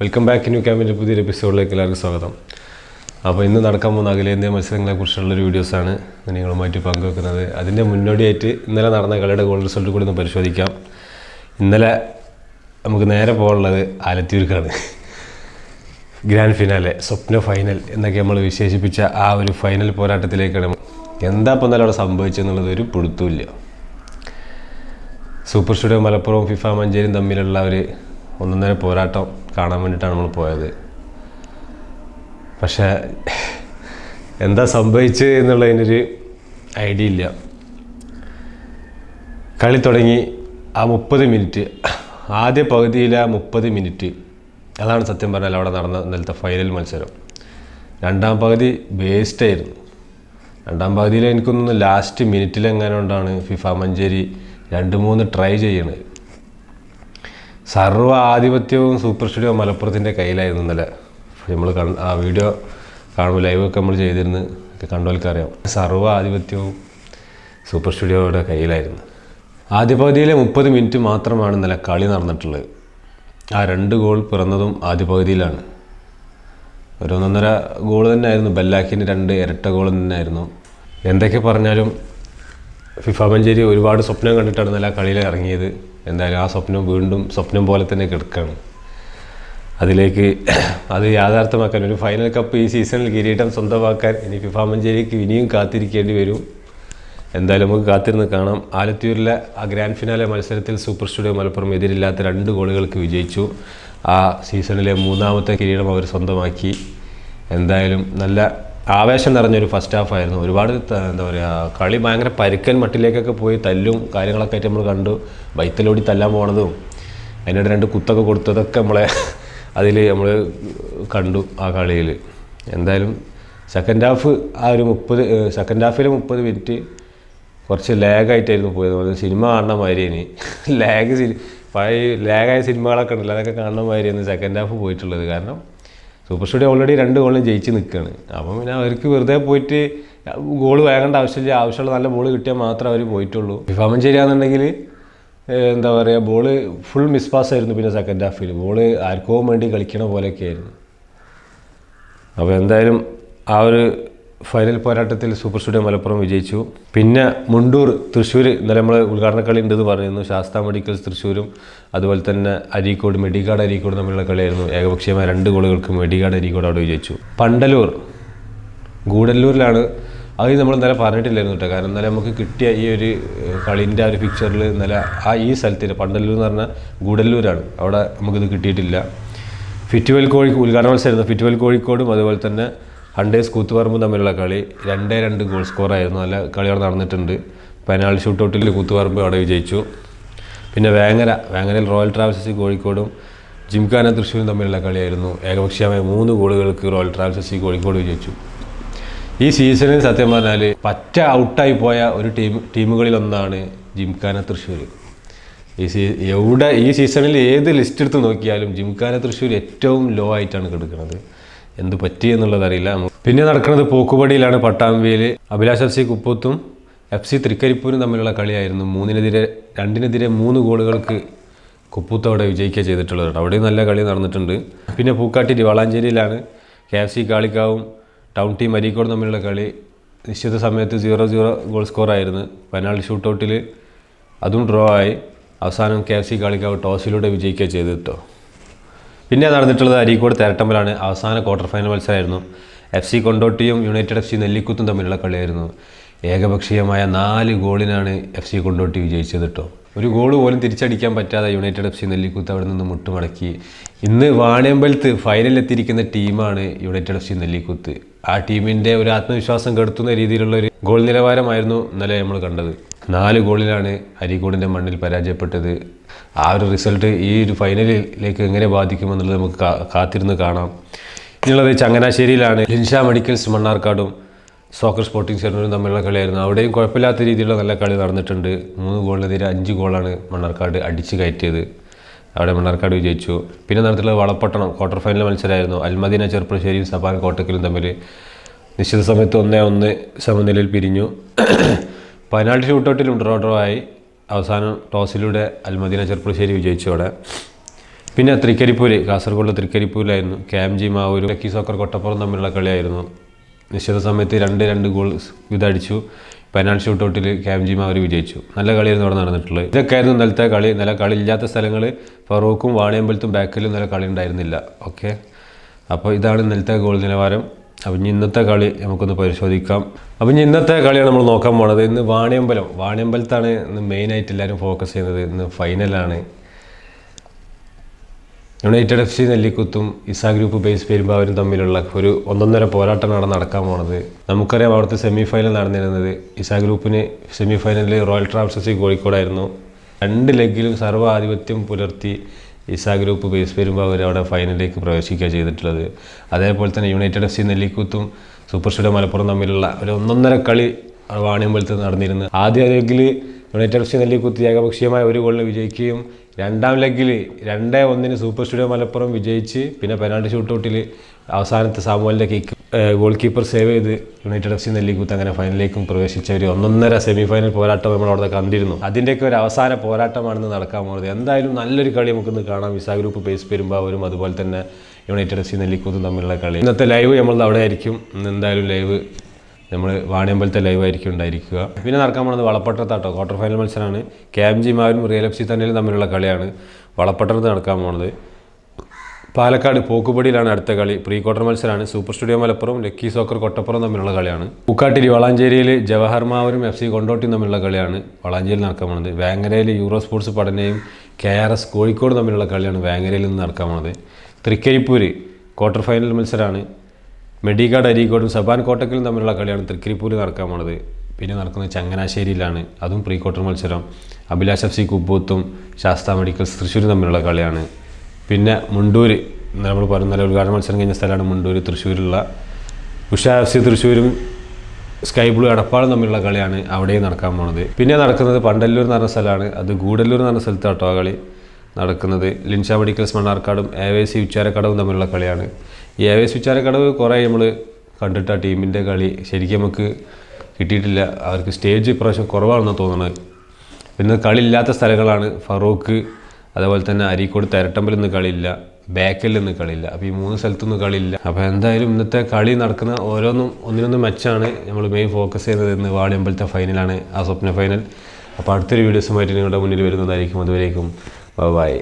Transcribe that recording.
Welcome back new ക്യാമ്പിന്റെ പുതിയൊരു എപ്പിസോഡിലേക്ക് എല്ലാവർക്കും സ്വാഗതം. അപ്പോൾ ഇന്ന് നടക്കാൻ പോകുന്ന അഖിലേന്ത്യാ മത്സരങ്ങളെക്കുറിച്ചുള്ളൊരു വീഡിയോസാണ് നിങ്ങളുമായിട്ട് പങ്കുവെക്കുന്നത്. അതിന്റെ മുന്നോടിയായിട്ട് ഇന്നലെ നടന്ന കളിയുടെ ഗോൾ റിസൾട്ട് കൂടി ഒന്ന് പരിശോധിക്കാം. ഇന്നലെ നമുക്ക് നേരെ പോകാനുള്ളത് ആലത്തൂർക്കാണ്. ഗ്രാൻഡ് ഫിനാലെ സ്വപ്ന ഫൈനൽ എന്നൊക്കെ നമ്മൾ വിശേഷിപ്പിച്ച ആ ഒരു ഫൈനൽ പോരാട്ടത്തിലേക്കാണ് എന്താ ഇപ്പം എന്നാലും അവിടെ സംഭവിച്ചെന്നുള്ളത് ഒരു പിടുത്തമില്ല സൂപ്പർ സ്റ്റുഡിയോ മലപ്പുറവും ഫിഫ മഞ്ചേരിയും തമ്മിലുള്ള ഒരു ഒന്നൊന്നര പോരാട്ടം കാണാൻ വേണ്ടിയിട്ടാണ് നമ്മൾ പോയത്. പക്ഷേ എന്താ സംഭവിച്ചത് എന്നുള്ളതിനൊരു ഐഡിയ ഇല്ല. കളി തുടങ്ങി ആ മുപ്പത് മിനിറ്റ് ആദ്യ പകുതിയിലെ ആ മുപ്പത് മിനിറ്റ് അതാണ് സത്യം പറഞ്ഞാൽ അവിടെ നടന്ന ഇന്നലത്തെ ഫൈനൽ മത്സരം. രണ്ടാം പകുതി വേസ്റ്റായിരുന്നു രണ്ടാം പകുതിയിൽ എനിക്കൊന്നും ലാസ്റ്റ് മിനിറ്റിലെങ്ങാനുകൊണ്ടാണ് ഫിഫ മഞ്ചേരി രണ്ട് മൂന്ന് ട്രൈ ചെയ്യണത്. സർവ ആധിപത്യവും സൂപ്പർ സ്റ്റുഡിയോ മലപ്പുറത്തിന്റെ കയ്യിലായിരുന്നു ഇന്നലെ. നമ്മൾ ആ വീഡിയോ കാണുമ്പോൾ ലൈവൊക്കെ നമ്മൾ ചെയ്തിരുന്നു കണ്ടോൽക്കറിയാം സർവ ആധിപത്യവും സൂപ്പർ സ്റ്റുഡിയോയുടെ കയ്യിലായിരുന്നു. ആദ്യ പകുതിയിലെ മുപ്പത് മിനിറ്റ് മാത്രമാണ് ഇന്നലെ കളി നടന്നിട്ടുള്ളത്. ആ രണ്ട് ഗോൾ പിറന്നതും ആദ്യ പകുതിയിലാണ് ഒരു ഒന്നൊന്നര ഗോൾ തന്നെയായിരുന്നു. രണ്ട് ഇരട്ട ഗോൾ തന്നെയായിരുന്നു. എന്തൊക്കെ പറഞ്ഞാലും ഫിഫ മഞ്ചേരി ഒരുപാട് സ്വപ്നം കണ്ടിട്ടാണ് ഇന്നലെ കളിയിൽ ഇറങ്ങിയത്. എന്തായാലും ആ സ്വപ്നം വീണ്ടും സ്വപ്നം പോലെ തന്നെ കിടക്കുകയാണ് അതിലേക്ക് അത് യാഥാർത്ഥ്യമാക്കാൻ ഒരു ഫൈനൽ കപ്പ് ഈ സീസണിൽ കിരീടം സ്വന്തമാക്കാൻ ഇനി ഫിഫ മഞ്ചേരിക്ക് ഇനിയും കാത്തിരിക്കേണ്ടി വരും. എന്തായാലും നമുക്ക് കാത്തിരുന്ന് കാണാം. ആലത്തൂരിലെ ആ ഗ്രാൻഡ് ഫിനാലെ മത്സരത്തിൽ സൂപ്പർ സ്റ്റുഡിയോ മലപ്പുറം എതിരില്ലാത്ത രണ്ട് ഗോളുകൾക്ക് വിജയിച്ചു. ആ സീസണിലെ മൂന്നാമത്തെ കിരീടം അവർ സ്വന്തമാക്കി. എന്തായാലും നല്ല ആവേശം നിറഞ്ഞൊരു ഫസ്റ്റ് ഹാഫ് ആയിരുന്നു. ഒരുപാട് എന്താ പറയുക കളി ഭയങ്കര പരുക്കൻ മട്ടിലേക്കൊക്കെ പോയി തല്ലും കാര്യങ്ങളൊക്കെ ആയിട്ട് നമ്മൾ കണ്ടു. ബൈത്തലോടി തല്ലാൻ പോണതും അതിനിടെ രണ്ട് കുത്തൊക്കെ കൊടുത്തതൊക്കെ നമ്മളെ അതിൽ നമ്മൾ കണ്ടു ആ കളിയിൽ എന്തായാലും സെക്കൻഡ് ഹാഫ് ആ ഒരു മുപ്പത് സെക്കൻഡ് ഹാഫിൽ മുപ്പത് മിനിറ്റ് കുറച്ച് ലാഗായിട്ടായിരുന്നു പോയത്. സിനിമ കാണുന്ന മാതിരി ഇനി ലാഗ് പഴയ ലാഗായ സിനിമകളൊക്കെ ഉണ്ടല്ലോ അതൊക്കെ കാണുന്ന മാതിരിയാണ് സെക്കൻഡ് ഹാഫ് പോയിട്ടുള്ളത്. കാരണം സൂപ്പർ സ്റ്റുഡിയോ ഓൾറെഡി രണ്ട് ഗോളിന് ജയിച്ച് നിൽക്കുകയാണ് അപ്പം പിന്നെ അവർക്ക് വെറുതെ പോയിട്ട് ഗോൾ വേകേണ്ട ആവശ്യമില്ല ആവശ്യമുള്ള നല്ല ബോൾ കിട്ടിയാൽ മാത്രമേ അവർ പോയിട്ടുള്ളൂ. ഫിഫാമൻ ശരിയാണെന്നുണ്ടെങ്കിൽ എന്താ പറയുക ബോൾ ഫുൾ മിസ് പാസ് ആയിരുന്നു പിന്നെ സെക്കൻഡ് ഹാഫിൽ ബോൾ ആർക്കോ വേണ്ടി കളിക്കണ പോലെയൊക്കെ ആയിരുന്നു. അപ്പോൾ എന്തായാലും ആ ഒരു ഫൈനൽ പോരാട്ടത്തിൽ സൂപ്പർ സ്റ്റുഡിയോ മലപ്പുറം വിജയിച്ചു. പിന്നെ മുണ്ടൂർ തൃശ്ശൂർ ഇന്നലെ നമ്മൾ ഉദ്ഘാടന കളി ഉണ്ടെന്ന് പറയുന്നു. ശാസ്ത മെഡിക്കൽസ് തൃശ്ശൂരും അതുപോലെ തന്നെ അരീക്കോട് മെഡിക്കാട് അരീക്കോട് തമ്മിലുള്ള കളിയായിരുന്നു. ഏകപക്ഷീയമായ രണ്ട് ഗോളുകൾക്ക് മെഡിക്കാട് അരീക്കോട് അവിടെ വിജയിച്ചു. പണ്ടലൂർ ഗൂഡല്ലൂരിലാണ്. അത് നമ്മൾ ഇന്നലെ പറഞ്ഞിട്ടില്ലായിരുന്നു കേട്ടോ. കാരണം ഇന്നലെ നമുക്ക് കിട്ടിയ ഈ ഒരു കളീന്റെ ആ ഒരു പിക്ചറിൽ ഇന്നലെ ആ ഈ സ്ഥലത്തിൽ പണ്ടല്ലൂർ എന്ന് പറഞ്ഞാൽ ഗൂഡല്ലൂരാണ്. അവിടെ നമുക്കിത് കിട്ടിയിട്ടില്ല. ഫിറ്റുവൽ കോഴിക്കോട് ഉദ്ഘാടന മത്സരമായിരുന്നു. ഫിറ്റുവൽ കോഴിക്കോടും അതുപോലെ തന്നെ ഹണ്ടേഴ്സ് കൂത്തുപറമ്പും തമ്മിലുള്ള കളി രണ്ടേ രണ്ട് ഗോൾ സ്കോറായിരുന്നു നല്ല കളി അവിടെ നടന്നിട്ടുണ്ട്. പെനാൾട്ടി ഷൂട്ടൗട്ടിൽ കൂത്തുപറമ്പ് അവിടെ വിജയിച്ചു. പിന്നെ വേങ്ങര വേങ്ങരയിൽ റോയൽ ട്രാവൽസസ് കോഴിക്കോടും ജിംഖാന തൃശ്ശൂരും തമ്മിലുള്ള കളിയായിരുന്നു. ഏകപക്ഷീയമായ മൂന്ന് ഗോളുകൾക്ക് റോയൽ ട്രാവൽസസ് കോഴിക്കോട് വിജയിച്ചു. ഈ സീസണിൽ സത്യം പറഞ്ഞാൽ പറ്റ ഔട്ടായി പോയ ഒരു ടീം ടീമുകളിലൊന്നാണ് ജിംഖാന തൃശ്ശൂർ. ഈ സീ എവിടെ ഈ സീസണിൽ ഏത് ലിസ്റ്റ് എടുത്ത് നോക്കിയാലും ജിംഖാന തൃശ്ശൂർ ഏറ്റവും ലോ ആയിട്ടാണ് കിടക്കുന്നത് എന്ത് പറ്റി എന്നുള്ളതറിയില്ല പിന്നെ നടക്കുന്നത് പോക്കുപടിയിലാണ് പട്ടാമ്പിയിൽ. അഭിലാഷ് എഫ് സി കുപ്പത്തും എഫ് സി തൃക്കരിപ്പൂരും തമ്മിലുള്ള കളിയായിരുന്നു. മൂന്നിനെതിരെ രണ്ടിനെതിരെ മൂന്ന് ഗോളുകൾക്ക് കുപ്പൂത്ത് അവിടെ വിജയിക്കുക ചെയ്തിട്ടുള്ളത് അവിടെയും നല്ല കളി നടന്നിട്ടുണ്ട്. പിന്നെ പൂക്കാട്ടി വളാഞ്ചേരിയിലാണ് കെ എഫ് സി കാളിക്കാവും ടൗൺ ടീം അരീക്കോട് തമ്മിലുള്ള കളി. നിശ്ചിത സമയത്ത് സീറോ സീറോ ഗോൾ സ്കോറായിരുന്നു. പെനാൾട്ടി ഷൂട്ടൗട്ടിൽ അതും ഡ്രോ ആയി. അവസാനം കെ എഫ് സി കാളിക്കാവ് ടോസിലൂടെ വിജയിക്കുക ചെയ്തിട്ടോ പിന്നെ നടന്നിട്ടുള്ളത് അരീക്കോട് തേരട്ടമ്പലാണ്. അവസാന ക്വാർട്ടർ ഫൈനൽ മത്സരമായിരുന്നു. എഫ് സി കൊണ്ടോട്ടിയും യുണൈറ്റഡ് എഫ് സി നെല്ലിക്കുത്തും തമ്മിലുള്ള കളിയായിരുന്നു. ഏകപക്ഷീയമായ നാല് ഗോളിനാണ് എഫ് സി കൊണ്ടോട്ടി വിജയിച്ചത് കേട്ടോ ഒരു ഗോൾ പോലും തിരിച്ചടിക്കാൻ പറ്റാതെ യുണൈറ്റഡ് എഫ് സി നെല്ലിക്കുത്ത് അവിടെ നിന്ന് മുട്ടുമടക്കി. ഇന്ന് വാണിയമ്പലത്ത് ഫൈനലിലെത്തിയിരിക്കുന്ന ടീമാണ് യുണൈറ്റഡ് എഫ് സി നെല്ലിക്കുത്ത്. ആ ടീമിന്റെ ഒരു ആത്മവിശ്വാസം കെടുത്തുന്ന രീതിയിലുള്ള ഒരു ഗോൾ നിലവാരമായിരുന്നു ഇന്നലെ നമ്മൾ കണ്ടത്. നാല് ഗോളിലാണ് അരീക്കോടിന്റെ മണ്ണിൽ പരാജയപ്പെട്ടത്. ആ ഒരു റിസൾട്ട് ഈ ഒരു ഫൈനലിലേക്ക് എങ്ങനെ ബാധിക്കുമെന്നുള്ളത് നമുക്ക് കാത്തിരുന്ന് കാണാം. ഇനിയുള്ളത് ചങ്ങനാശ്ശേരിയിലാണ്. ലിൻഷ മെഡിക്കൽസ് മണ്ണാർക്കാടും സോക്കർ സ്പോർട്ടിംഗ് സെന്ററും തമ്മിലുള്ള കളിയായിരുന്നു. അവിടെയും കുഴപ്പമില്ലാത്ത രീതിയിലുള്ള നല്ല കളി നടന്നിട്ടുണ്ട്. മൂന്ന് ഗോളിനെതിരെ അഞ്ച് ഗോളാണ് മണ്ണാർക്കാട് അടിച്ച് കയറ്റിയത്. അവിടെ മണ്ണാർക്കാട് വിജയിച്ചു. പിന്നെ നടത്തിയിട്ടുള്ള വളപ്പട്ടണം ക്വാർട്ടർ ഫൈനൽ മത്സരമായിരുന്നു. അൽമദീന ചെറുപ്പശ്ശേരിയും സബാൻ കോട്ടക്കലും തമ്മിൽ നിശ്ചിത സമയത്ത് ഒന്നേ ഒന്ന് സമനിലയിൽ പിരിഞ്ഞു. പെനാൾട്ടി ഷൂട്ടൗട്ടിലും ഡ്രോ ഡ്രോ ആയി അവസാനം ടോസിലൂടെ അൽമദീന ചെറുപ്പശ്ശേരി വിജയിച്ചു അവിടെ. പിന്നെ തൃക്കരിപ്പൂര് കാസർഗോഡ് തൃക്കരിപ്പൂരിലായിരുന്നു. ക്യാംജി മാവൂരും ലക്കി സോക്കർ കൊട്ടപ്പുറം തമ്മിലുള്ള കളിയായിരുന്നു. നിശ്ചിത സമയത്ത് രണ്ട് രണ്ട് ഗോൾ ഇതടിച്ചു പെനാൾട്ടി ഷൂട്ടൗട്ടിൽ ക്യാംജി മാവൂർ വിജയിച്ചു. നല്ല കളിയായിരുന്നു അവിടെ നടന്നിട്ടുള്ളത്. ഇതൊക്കെയായിരുന്നു ഇന്നലത്തെ കളി. നല്ല കളി ഇല്ലാത്ത സ്ഥലങ്ങൾ ഫറൂഖും വാണിയമ്പലത്തും ബാക്കിലും നല്ല കളി ഉണ്ടായിരുന്നില്ല ഓക്കെ അപ്പോൾ ഇതാണ് ഇന്നലത്തെ ഗോൾ നിലവാരം. അപ്പം ഇനി ഇന്നത്തെ കളി നമുക്കൊന്ന് പരിശോധിക്കാം. അപ്പം ഇനി ഇന്നത്തെ കളിയാണ് നമ്മൾ നോക്കാൻ പോണത്. ഇന്ന് വാണിയമ്പലം. വാണിയമ്പലത്താണ് ഇന്ന് മെയിനായിട്ട് എല്ലാവരും ഫോക്കസ് ചെയ്യുന്നത്. ഇന്ന് ഫൈനലാണ് യുണൈറ്റഡ് എഫ് സി നെല്ലിക്കുത്തും ഇസാ ഗ്രൂപ്പ് ബേസ് പെരുമ്പാവരും തമ്മിലുള്ള ഒരു ഒന്നൊന്നര പോരാട്ടമാണ് നടക്കാൻ പോണത്. നമുക്കറിയാം അവിടുത്തെ സെമി ഫൈനൽ നടന്നിരുന്നത്. ഇസാ ഗ്രൂപ്പിന് സെമി ഫൈനലിൽ റോയൽ ട്രാവൽസി കോഴിക്കോടായിരുന്നു. രണ്ട് ലെഗിലും സർവ ആധിപത്യം പുലർത്തി ഇസാ ഗ്രൂപ്പ് ബേസ് അവർ അവിടെ ഫൈനലിലേക്ക് പ്രവേശിക്കുക ചെയ്തിട്ടുള്ളത്. അതേപോലെ തന്നെ യുണൈറ്റഡ് എഫ് സി നെല്ലിക്കുത്തും സൂപ്പർ സ്റ്റുഡിയോ മലപ്പുറം തമ്മിലുള്ള ഒരു ഒന്നൊന്നര കളി വാണിയമ്പലത്ത് നടന്നിരുന്നു. ആദ്യ ലെഗിൽ യുണൈറ്റഡ് എഫ് സി നെല്ലിക്കുത്ത് ഏകപക്ഷീയമായ ഒരു ഗോളിന് വിജയിക്കുകയും രണ്ടാം ലെഗിൽ രണ്ടേ ഒന്നിന് സൂപ്പർ സ്റ്റുഡിയോ മലപ്പുറം വിജയിച്ച് പിന്നെ പെനാൾട്ടി ഷൂട്ടൗട്ടിൽ അവസാനത്തെ സാമുവലിന്റെ കിക്ക് ഗോൾ കീപ്പർ സേവ് ചെയ്ത് യുണൈറ്റഡ് എഫ് സി നെല്ലിക്കുത്ത് അങ്ങനെ ഫൈനലിലേക്കും പ്രവേശിച്ച ഒരു ഒന്നൊന്നര സെമി ഫൈനൽ പോരാട്ടം നമ്മൾ അവിടെ കണ്ടിരുന്നു. അതിന്റെയൊക്കെ ഒരു അവസാന പോരാട്ടമാണെന്ന് നടക്കാൻ പോകുന്നത്. എന്തായാലും നല്ലൊരു കളി നമുക്കിന്ന് കാണാം. വിസാ ഗ്രൂപ്പ് പേസ് പെരുമ്പാവൂരും അതുപോലെ തന്നെ യുണൈറ്റഡ് എഫ് സി നെല്ലിക്കുത്തും തമ്മിലുള്ള കളി. ഇന്നത്തെ ലൈവ് നമ്മൾ അവിടെ ആയിരിക്കും എന്തായാലും ലൈവ് നമ്മൾ വാണിയമ്പലത്തെ ലൈവ് ആയിരിക്കും ഉണ്ടായിരിക്കുക. പിന്നെ നടക്കാൻ പോകുന്നത് വളപ്പട്ടത്താട്ടോ. ക്വാർട്ടർ ഫൈനൽ മത്സരമാണ് കെ എം ജി മാരും റിയൽ എഫ് സി തന്നെയും തമ്മിലുള്ള കളിയാണ്. വളപ്പട്ടത്ത് നടക്കാൻ പോകുന്നത്. പാലക്കാട് പോക്കുപടിയിലാണ് അടുത്ത കളി. പ്രീ ക്വാർട്ടർ മത്സരമാണ് super studio Malappuram lucky soccer Kottappuram തമ്മിലുള്ള കളിയാണ്. പൂക്കാട്ടിരി വളാഞ്ചേരിയിൽ ജവഹർ മാവരും എഫ് സി കൊണ്ടോട്ടിയും തമ്മിലുള്ള കളിയാണ് വളാഞ്ചേരിയിൽ നടക്കാൻ പോണത് വേങ്ങരയിൽ യൂറോ സ്പോർട്സ് പഠനയും കെ ആർ എസ് കോഴിക്കോട് തമ്മിലുള്ള കളിയാണ് വേങ്ങരയിൽ നിന്ന് നടക്കാൻ പോണത് തൃക്കരിപ്പൂര് ക്വാർട്ടർ ഫൈനൽ മത്സരമാണ് മെഡിക്കാട് അരീക്കോടും സബാൻ കോട്ടക്കലും തമ്മിലുള്ള കളിയാണ് തൃക്കരിപ്പൂര് നടക്കാൻ പോണത് പിന്നെ നടക്കുന്നത് ചങ്ങനാശ്ശേരിയിലാണ്. അതും പ്രീ ക്വാർട്ടർ മത്സരം. അഭിലാഷ് എഫ് സി കുബൂത്തും ശാസ്ത മെഡിക്കൽസ് തൃശ്ശൂരും തമ്മിലുള്ള കളിയാണ്. പിന്നെ മുണ്ടൂർ നമ്മൾ പറഞ്ഞ നല്ല ഉദ്ഘാടന മത്സരം കഴിഞ്ഞ സ്ഥലമാണ് മുണ്ടൂർ തൃശ്ശൂരുള്ള ഉഷ എഫ് സി തൃശ്ശൂരും സ്കൈ ബ്ലൂ എടപ്പാളും തമ്മിലുള്ള കളിയാണ് അവിടെയും നടക്കാൻ പോണത്. പിന്നെ നടക്കുന്നത് പണ്ടല്ലൂർ എന്ന് പറഞ്ഞ സ്ഥലമാണ്. അത് ഗൂഡല്ലൂർ എന്ന് പറഞ്ഞ സ്ഥലത്താട്ടോ ആ കളി നടക്കുന്നത്. ലിൻഷ മെഡിക്കൽസ് മണ്ണാർക്കാടും എ വൈ സി ഉച്ചാരക്കടവും തമ്മിലുള്ള കളിയാണ്. ഈ എ വൈ സി ഉച്ചാരക്കടവ് കുറേ നമ്മൾ കണ്ടിട്ട് ആ ടീമിന്റെ കളി ശരിക്കും നമുക്ക് കിട്ടിയിട്ടില്ല. അവർക്ക് സ്റ്റേജ് ഇപ്രാവശ്യം കുറവാണെന്ന് തോന്നുന്നത് പിന്നെ കളിയില്ലാത്ത സ്ഥലങ്ങളാണ് ഫറൂഖ് അതേപോലെ തന്നെ അരീക്കോട് തെരട്ടമ്പൽ നിന്ന് കളിയില്ല ബാക്കിൽ നിന്ന് കളിയില്ല. അപ്പോൾ ഈ മൂന്ന് സ്ഥലത്തൊന്നും കളിയില്ല. അപ്പോൾ എന്തായാലും ഇന്നത്തെ കളി നടക്കുന്ന ഓരോന്നും ഒന്നിനൊന്നും മെച്ചാണ് നമ്മൾ മെയിൻ ഫോക്കസ് ചെയ്യുന്നത് ഇന്ന് വാടിയമ്പലത്തെ ഫൈനലാണ് ആ സ്വപ്ന ഫൈനൽ അപ്പോൾ അടുത്തൊരു വീഡിയോസുമായിട്ട് നിങ്ങളുടെ മുന്നിൽ വരുന്നതായിരിക്കും. അതുവരേക്കും ബൈ